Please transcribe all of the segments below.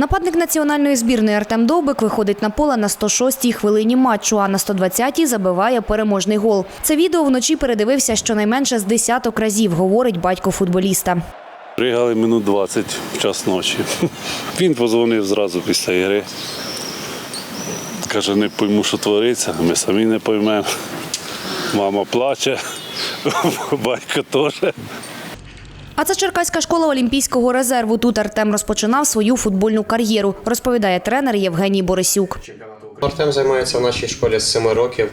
Нападник національної збірної Артем Довбик виходить на поле на 106-й хвилині матчу, а на 120-й забиває переможний гол. Це відео вночі передивився щонайменше з десяток разів, говорить батько футболіста. Пригали минут 20 в час ночі. Він позвонив зразу після ігри. Каже, не пойму, що твориться, ми самі не поймемо. Мама плаче, батько теж. А це Черкаська школа Олімпійського резерву. Тут Артем розпочинав свою футбольну кар'єру, розповідає тренер Євгеній Борисюк. Артем займається в нашій школі з 7 років.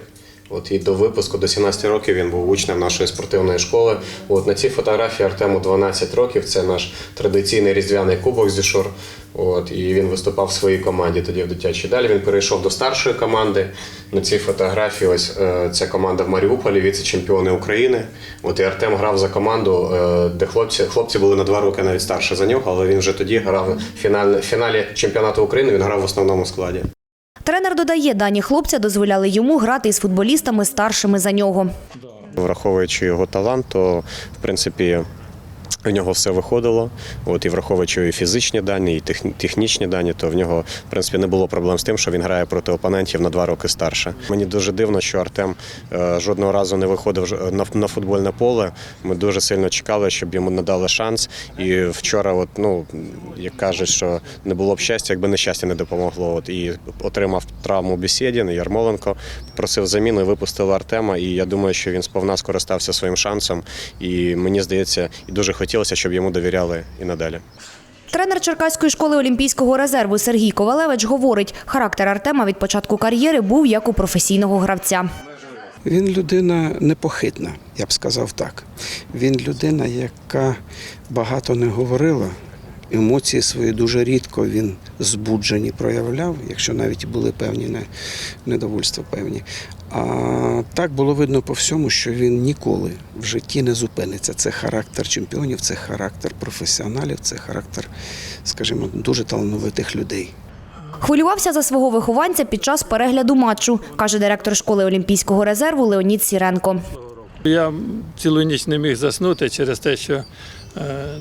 От і до випуску, до 17 років він був учнем нашої спортивної школи. От на цій фотографії Артему 12 років. Це наш традиційний різдвяний кубок зі шор. От і він виступав в своїй команді тоді в дитячій. Далі він перейшов до старшої команди. На цій фотографії ось е, ця команда в Маріуполі, віце-чемпіони України. От і Артем грав за команду, е, де хлопці, хлопці були на два роки навіть старше за нього, але він вже тоді грав в фіналі, фіналі чемпіонату України. Він грав в основному складі. Тренер додає, дані хлопця дозволяли йому грати із футболістами старшими за нього. Враховуючи його талант, то в принципі. У нього все виходило, от і враховуючи і фізичні дані, і техні- технічні дані, то в нього в принципі не було проблем з тим, що він грає проти опонентів на два роки старше. Мені дуже дивно, що Артем е, жодного разу не виходив на, на футбольне поле. Ми дуже сильно чекали, щоб йому надали шанс. І вчора, от ну як кажуть, що не було б щастя, якби нещастя не допомогло. От і отримав травму Бесєдін, Ярмоленко просив заміну і випустили Артема. І я думаю, що він сповна скористався своїм шансом. І мені здається, і дуже хотілося, щоб йому довіряли і надалі. Тренер Черкаської школи Олімпійського резерву Сергій Ковалевич говорить, характер Артема від початку кар'єри був як у професійного гравця. Він людина непохитна, я б сказав так. Він людина, яка багато не говорила. Емоції свої дуже рідко він збуджені проявляв, якщо навіть були певні недовольства певні. А так було видно по всьому, що він ніколи в житті не зупиниться. Це характер чемпіонів, це характер професіоналів, це характер, скажімо, дуже талановитих людей. Хвилювався за свого вихованця під час перегляду матчу, каже директор школи Олімпійського резерву Леонід Сіренко. Я цілу ніч не міг заснути через те, що е,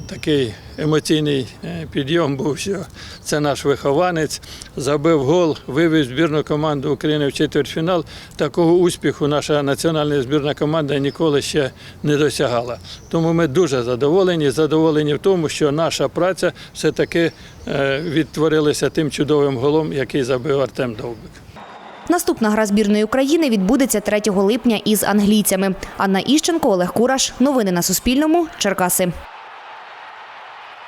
такий емоційний е, підйом був, що це наш вихованець, забив гол, вивів збірну команду України в четвертьфінал. Такого успіху наша національна збірна команда ніколи ще не досягала. Тому ми дуже задоволені, задоволені в тому, що наша праця все-таки е, відтворилася тим чудовим голом, який забив Артем Довбик. Наступна гра збірної України відбудеться 3 липня із англійцями. Анна Іщенко, Олег Кураш. Новини на Суспільному. Черкаси.